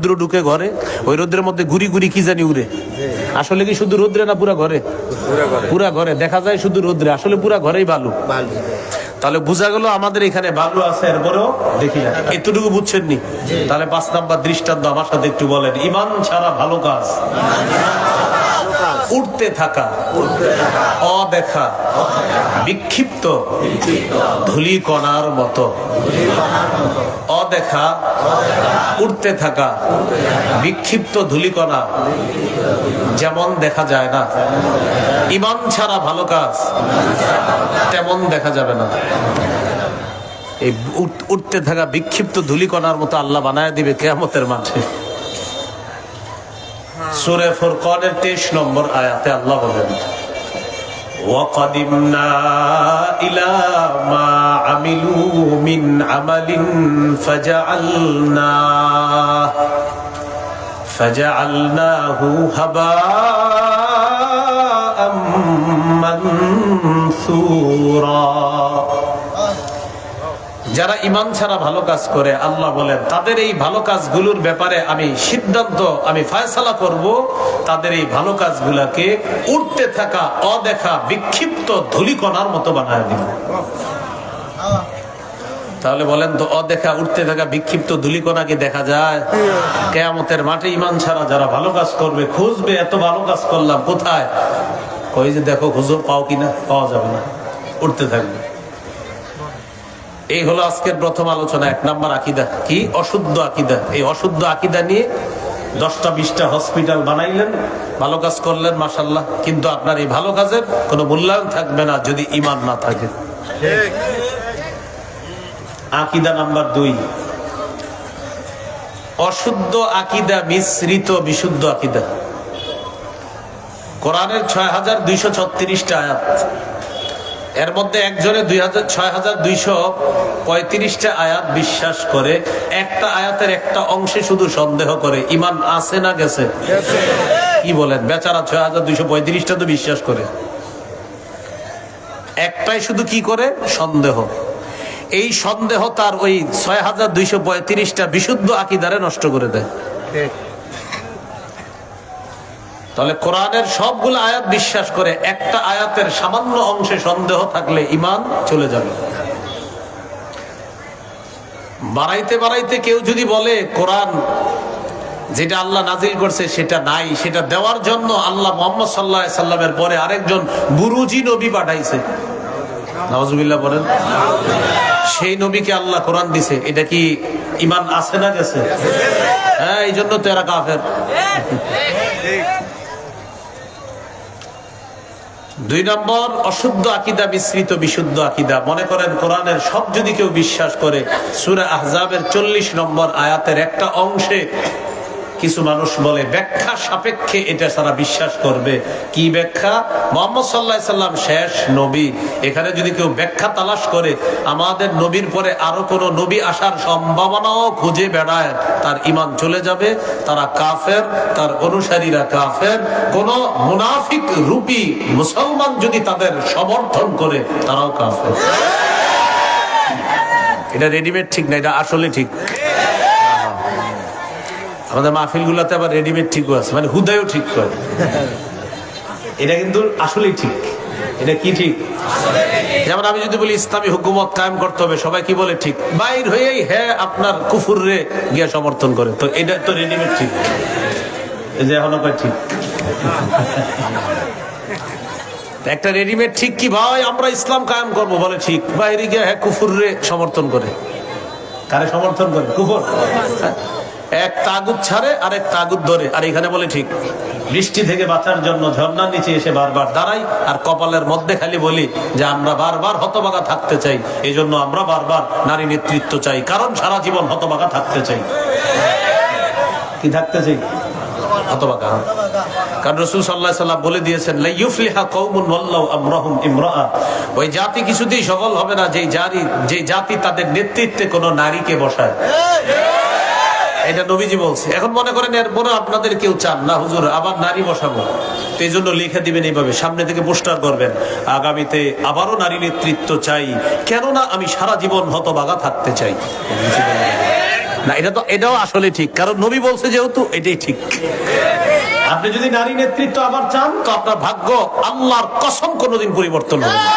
রৌদ্র ঢুকে ঘরে ওই রৌদ্রের মধ্যে ঘুরি ঘুরি কি জানি উড়ে। আসলে কি শুধু রৌদ্রে না পুরা ঘরে? পুরা ঘরে। দেখা যায় শুধু রৌদ্রে আসলে পুরা ঘরেই ভালো তাহলে বোঝা গেল আমাদের এখানে বালু আছে এরপরেও দেখি না। এতটুকু বুঝছেন নি? তাহলে পাঁচ নাম্বার দৃষ্টান্ত আমার সাথে একটু বলেন ইমান ছাড়া ভালো কাজ। উঠতে থাকা। অদেখা। বিক্ষিপ্ত। ধুলি কণার মতো। অদেখা। উঠতে থাকা। বিক্ষিপ্ত ধুলিকণা। যেমন দেখা যায় না। ইমান ছাড়া ভালো কাজ। তেমন দেখা যাবে না। এই উঠ- উঠতে থাকা বিক্ষিপ্ত ধুলিকণার মতো আল্লাহ বানায় দিবে কেয়ামতের মাঠে। সুরে ফুরকানের তেইশ নম্বর আয়াতে আল্লাহ বলেন وقدمنا إلى ما عملوا من عمل فجعلناه فجعلناه هباء منثورا যারা ইমান ছাড়া ভালো কাজ করে, আল্লাহ বলেন, তাদের এই ভালো কাজগুলোর ব্যাপারে আমি সিদ্ধান্ত, আমি ফয়সালা করব। তাদের এই ভালো কাজগুলাকে উঠতে থাকা, অদেখা, বিক্ষিপ্ত ধুলিকণার মতো বানায় দিব। তাহলে বলেন তো, অদেখা উঠতে থাকা, বিক্ষিপ্ত ধুলিকণা কি দেখা যায়? কেয়ামতের মাঠে ইমান ছাড়া যারা ভালো কাজ করবে, খুঁজবে, এত ভালো কাজ করলাম, কোথায়? কই যে দেখো, খুঁজো, পাও কিনা, পাওয়া যাবে না উঠতে থাকবে। এই হলো আজকের প্রথম আলোচনা, এক নাম্বার আকিদা। কি? অশুদ্ধ আকিদা। এই অশুদ্ধ আকিদা নিয়ে দশটা, বিশটা হসপিটাল বানাইলেন, ভালো কাজ করলেন মাসাল্লাহ কিন্তু আপনার এই ভালো কাজের কোনো মূল্যায়ন থাকবে না যদি ইমান না থাকে। আকিদা নাম্বার দুই। অশুদ্ধ আকিদা মিশ্রিত, বিশুদ্ধ আকিদা। কোরআনের ছয় হাজার দুইশো ছত্রিশটা আয়াত। এর মধ্যে একজনে দুই হাজার, ছয় হাজার দুইশো পঁয়ত্রিশটা আয়াত বিশ্বাস করে। একটা আয়াতের একটা অংশে শুধু সন্দেহ করে, ইমান আছে না গেছে? কি বলেন? বেচারা ছয় হাজার দুইশো পঁয়ত্রিশটা তো বিশ্বাস করে। একটাই শুধু কি করে? সন্দেহ। এই সন্দেহ তার ওই ছয় হাজার দুইশো পঁয়ত্রিশটা বিশুদ্ধ আকিদারে নষ্ট করে দেয়। তাহলে কোরআনের সবগুলো আয়াত বিশ্বাস করে একটা আয়াতের সামান্য অংশে সন্দেহ থাকলে ইমান চলে যাবে। বাড়াইতে বাড়াইতে কেউ যদি বলে, কোরআন যেটা আল্লাহ নাজিল করছে সেটা নাই, সেটা দেওয়ার জন্য আল্লাহ মোহাম্মদ সাল্লাহ সাল্লামের পরে আরেকজন বুরুজি নবী পাঠাইছে। নওয়াজুবিল্লাহ বলেন সেই নবীকে আল্লাহ কোরআন দিছে। এটা কি ইমান আছে না গেছে? হ্যাঁ এই জন্য তো এরা কাফের। দুই নম্বর, অশুদ্ধ আকিদা, বিস্তৃত, বিশুদ্ধ আকিদা। মনে করেন কোরআনের সব যদি কেউ বিশ্বাস করে, সুরা আহজাবের চল্লিশ নম্বর আয়াতের একটা অংশে কিছু মানুষ বলে, ব্যাখ্যা সাপেক্ষে এটা সারা বিশ্বাস করবে। কি ব্যাখ্যা? মোহাম্মদ সাল্লাহ সাল্লাম শেষ নবী। এখানে যদি কেউ ব্যাখ্যা তালাশ করে, আমাদের নবীর পরে আরও কোনো নবী আসার সম্ভাবনাও খুঁজে বেড়ায়, তার ইমান চলে যাবে, তারা কাফের, তার অনুসারীরা কাফের। কোন মুনাফিক রূপী মুসলমান যদি তাদের সমর্থন করে, তারাও কাফের। এটা রেডিমেড ঠিক না, এটা আসলে ঠিক। আমাদের মাহফিল গুলাতে আবার রেডিমেড ঠিকও আছে মানে হুদায়ও ঠিক করে। এটা কিন্তু আসলেই ঠিক। এটা কি ঠিক? যেমন আমি যদি বলি, ইসলামী হুকুমত কায়েম করতে হবে, সবাই কি বলে ঠিক? বাইর হয়েই হ্যাঁ আপনার কুফুর রে গিয়া সমর্থন করে। তো এটা তো রেডিমেড ঠিক। যে কয় ঠিক? একটা রেডিমেড ঠিক কি ভাই? আমরা ইসলাম কায়েম করব, বলে ঠিক। বাইরে গিয়ে হ্যাঁ কুফুর রে সমর্থন করে। কারে সমর্থন করে? কুফর? এক তাগুদ ছাড়ে আর এক তাগুদ ধরে। আর এখানে বলে ঠিক, বৃষ্টি থেকে বাঁচার জন্য ঝর্ণার নিচে এসে বারবার দাঁড়াই, আর কপালের মধ্যে খালি বলি যে আমরা বারবার হতবাগা থাকতে চাই। এই জন্য আমরা বারবার নারী নেতৃত্ব চাই, কারণ সারা জীবন হতবাগা থাকতে চাই। কি থাকতে চাই? হতবাগা। কারণ রসুল সাল্লাহ বলে দিয়েছেন লাইয়ুফলিহা কওমুন আমরাহুম ইমরাআ। ওই জাতি কিছুতেই সফল হবে না যে জাতি যে জাতি তাদের নেতৃত্বে কোনো নারীকে বসায়। এটা নবীজি বলছে। এখন মনে করেন এরপরে আপনাদের কেউ চান না, হুজুর, আবার নারী বসাবো। তো এই জন্য লিখে দিবেন এইভাবে, সামনে থেকে পোস্টার করবেন, আগামীতে আবারও নারী নেতৃত্ব চাই। কেননা আমি সারা জীবন হতবাগা থাকতে চাই। না, এটা তো, এটাও আসলে ঠিক, কারণ নবী বলছে যেহেতু এটাই ঠিক। আপনি যদি নারী নেতৃত্ব আবার চান, তো আপনার ভাগ্য আল্লাহর কসম কোনোদিন পরিবর্তন হবে না।